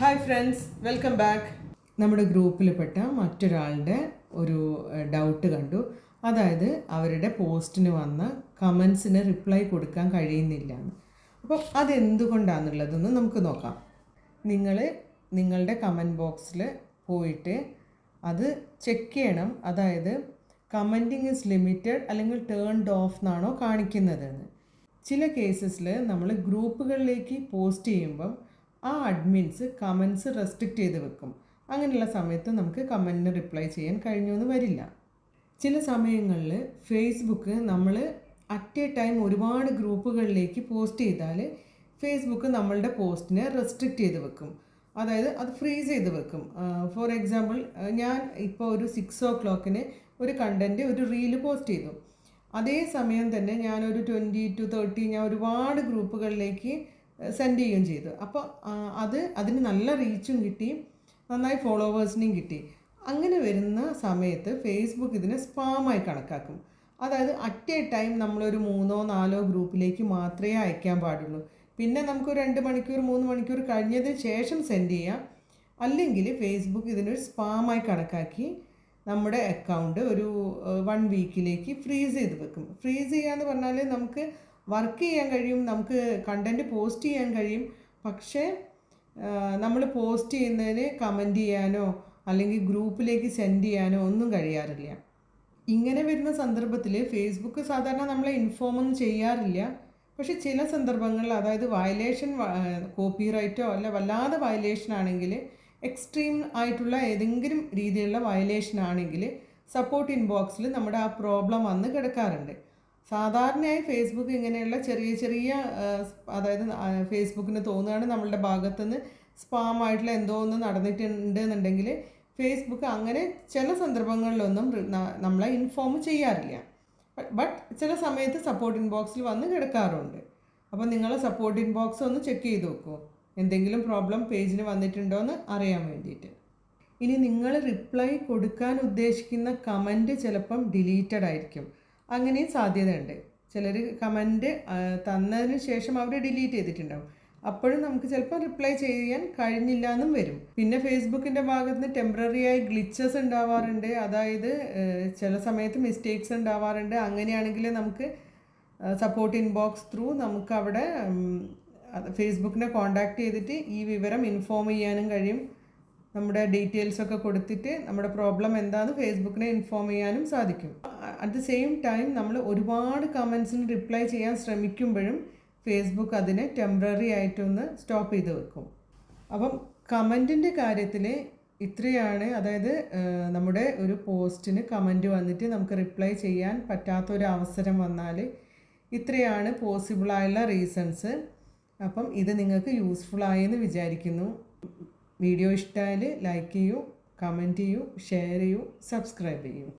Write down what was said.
Hi friends welcome back നമ്മുടെ ഗ്രൂപ്പിൽപ്പെട്ട മറ്റൊരാളുടെ ഒരു ഡൗട്ട് കണ്ടു. അതായത് അവരുടെ പോസ്റ്റിന് വന്ന കമൻസിന് റിപ്ലൈ കൊടുക്കാൻ കഴിയുന്നില്ല അപ്പോൾ അതെന്തുകൊണ്ടാണെന്നുള്ളതെന്ന് നമുക്ക് നോക്കാം. നിങ്ങൾ നിങ്ങളുടെ കമന്റ് ബോക്സിൽ പോയിട്ട് അത് ചെക്ക് ചെയ്യണം. അതായത് കമന്റിങ് ഇസ് ലിമിറ്റഡ് അല്ലെങ്കിൽ ടേൺഡ് ഓഫ് എന്നാണോ കാണിക്കുന്നതെന്ന്. ചില കേസസിൽ നമ്മൾ ഗ്രൂപ്പുകളിലേക്ക് പോസ്റ്റ് ചെയ്യുമ്പം ആ അഡ്മിൻസ് കമൻസ് റെസ്ട്രിക്റ്റ് ചെയ്ത് വെക്കും. അങ്ങനെയുള്ള സമയത്ത് നമുക്ക് കമന്റിന് റിപ്ലൈ ചെയ്യാൻ കഴിഞ്ഞു എന്ന് വരില്ല. ചില സമയങ്ങളിൽ ഫേസ്ബുക്ക് നമ്മൾ അറ്റ് എ ടൈം ഒരുപാട് ഗ്രൂപ്പുകളിലേക്ക് പോസ്റ്റ് ചെയ്താൽ ഫേസ്ബുക്ക് നമ്മളുടെ പോസ്റ്റിനെ റെസ്ട്രിക്റ്റ് ചെയ്ത് വെക്കും. അതായത് അത് ഫ്രീസ് ചെയ്ത് വെക്കും. ഫോർ എക്സാമ്പിൾ ഞാൻ ഇപ്പോൾ ഒരു സിക്സ് ഓ ക്ലോക്കിന് ഒരു കണ്ടന്റ് ഒരു റീൽ പോസ്റ്റ് ചെയ്തു. അതേ സമയം തന്നെ ഞാനൊരു ട്വന്റി ടു തേർട്ടി ഞാൻ ഒരുപാട് ഗ്രൂപ്പുകളിലേക്ക് സെൻഡ് ചെയ്യുകയും ചെയ്തു. അപ്പോൾ അത് അതിന് നല്ല റീച്ചും കിട്ടി. നന്നായി ഫോളോവേഴ്സിനെയും കിട്ടി. അങ്ങനെ വരുന്ന സമയത്ത് ഫേസ്ബുക്ക് ഇതിനെ സ്പാമായി കണക്കാക്കും. അതായത് അറ്റ് എ ടൈം നമ്മളൊരു മൂന്നോ നാലോ ഗ്രൂപ്പിലേക്ക് മാത്രമേ അയക്കാൻ പാടുള്ളൂ. പിന്നെ നമുക്ക് രണ്ട് മണിക്കൂർ മൂന്ന് മണിക്കൂർ കഴിഞ്ഞതിന് ശേഷം സെൻഡ് ചെയ്യാം. അല്ലെങ്കിൽ ഫേസ്ബുക്ക് ഇതിനൊരു സ്പാമായി കണക്കാക്കി നമ്മുടെ അക്കൗണ്ട് ഒരു വൺ വീക്കിലേക്ക് ഫ്രീസ് ചെയ്ത് വെക്കും. ഫ്രീസ് ചെയ്യാന്ന് പറഞ്ഞാൽ നമുക്ക് വർക്ക് ചെയ്യാൻ കഴിയും നമുക്ക് കണ്ടന്റ് പോസ്റ്റ് ചെയ്യാൻ കഴിയും. പക്ഷേ നമ്മൾ പോസ്റ്റ് ചെയ്യുന്നതിന് കമന്റ് ചെയ്യാനോ അല്ലെങ്കിൽ ഗ്രൂപ്പിലേക്ക് സെൻഡ് ചെയ്യാനോ ഒന്നും കഴിയാറില്ല. ഇങ്ങനെ വരുന്ന സന്ദർഭത്തിൽ ഫേസ്ബുക്ക് സാധാരണ നമ്മളെ ഇൻഫോം ഒന്നും ചെയ്യാറില്ല. പക്ഷെ ചില സന്ദർഭങ്ങളിൽ അതായത് വയലേഷൻ കോപ്പിറൈറ്റോ അല്ല വല്ലാതെ വയലേഷൻ ആണെങ്കിൽ എക്സ്ട്രീം ആയിട്ടുള്ള ഏതെങ്കിലും രീതിയിലുള്ള വയലേഷൻ ആണെങ്കിൽ സപ്പോർട്ട് ഇൻബോക്സിൽ നമ്മുടെ ആ പ്രോബ്ലം വന്ന് കിടക്കാറുണ്ട്. സാധാരണയായി ഫേസ്ബുക്ക് ഇങ്ങനെയുള്ള ചെറിയ ചെറിയ അതായത് ഫേസ്ബുക്കിന് തോന്നുകയാണ് നമ്മളുടെ ഭാഗത്തുനിന്ന് സ്പാം ആയിട്ടുള്ള എന്തോ ഒന്ന് നടന്നിട്ടുണ്ട് എന്നുണ്ടെങ്കിൽ ഫേസ്ബുക്ക് അങ്ങനെ ചില സന്ദർഭങ്ങളിലൊന്നും നമ്മളെ ഇൻഫോം ചെയ്യാറില്ല. ബട്ട് ചില സമയത്ത് സപ്പോർട്ട് ഇൻബോക്സിൽ വന്ന് കിടക്കാറുണ്ട്. അപ്പോൾ നിങ്ങൾ സപ്പോർട്ട് ഇൻബോക്സ് ഒന്ന് ചെക്ക് ചെയ്ത് നോക്കൂ. എന്തെങ്കിലും പ്രോബ്ലം പേജിന് വന്നിട്ടുണ്ടോ എന്ന് അറിയാൻ വേണ്ടിയിട്ട്. ഇനി നിങ്ങൾ റിപ്ലൈ കൊടുക്കാൻ ഉദ്ദേശിക്കുന്ന കമന്റ് ചിലപ്പം ഡിലീറ്റഡ് ആയിരിക്കും. അങ്ങനെയും സാധ്യതയുണ്ട്. ചിലർ കമന്റ് തന്നതിന് ശേഷം അവർ ഡിലീറ്റ് ചെയ്തിട്ടുണ്ടാവും. അപ്പോഴും നമുക്ക് ചിലപ്പോൾ റിപ്ലൈ ചെയ്യാൻ കഴിഞ്ഞില്ല എന്നും വരും. പിന്നെ ഫേസ്ബുക്കിന്റെ ഭാഗത്ത് നിന്ന് ടെമ്പററി ആയി ഗ്ലിച്ചസ് ഉണ്ടാവാറുണ്ട്. അതായത് ചില സമയത്ത് മിസ്റ്റേക്സ് ഉണ്ടാവാറുണ്ട്. അങ്ങനെയാണെങ്കിൽ നമുക്ക് സപ്പോർട്ട് ഇൻബോക്സ് ത്രൂ നമുക്ക് അവിടെ ഫേസ്ബുക്കിനെ കോണ്ടാക്ട് ചെയ്തിട്ട് ഈ വിവരം ഇൻഫോം ചെയ്യാനും കഴിയും. നമ്മുടെ ഡീറ്റെയിൽസ് ഒക്കെ കൊടുത്തിട്ട് നമ്മുടെ പ്രോബ്ലം എന്താണെന്ന് ഫേസ്ബുക്കിനെ ഇൻഫോം ചെയ്യാനും സാധിക്കും. അറ്റ് ദ സെയിം ടൈം നമ്മൾ ഒരുപാട് കമൻസിന് റിപ്ലൈ ചെയ്യാൻ ശ്രമിക്കുമ്പോഴും ഫേസ്ബുക്ക് അതിനെ ടെമ്പററി ആയിട്ടൊന്ന് സ്റ്റോപ്പ് ചെയ്ത് വെക്കും. അപ്പം കമന്റിന്റെ കാര്യത്തിൽ ഇത്രയാണ്. അതായത് നമ്മുടെ ഒരു പോസ്റ്റിന് കമന്റ് വന്നിട്ട് നമുക്ക് റിപ്ലൈ ചെയ്യാൻ പറ്റാത്തൊരവസരം വന്നാൽ ഇത്രയാണ് പോസിബിളായുള്ള റീസൺസ് അപ്പം ഇത് നിങ്ങൾക്ക് യൂസ്ഫുൾ ആയെന്ന് വിചാരിക്കുന്നു. വീഡിയോ ഇഷ്ടമായാൽ ലൈക്ക് ചെയ്യൂ കമന്റ് ചെയ്യൂ ഷെയർ ചെയ്യൂ സബ്സ്ക്രൈബ് ചെയ്യൂ.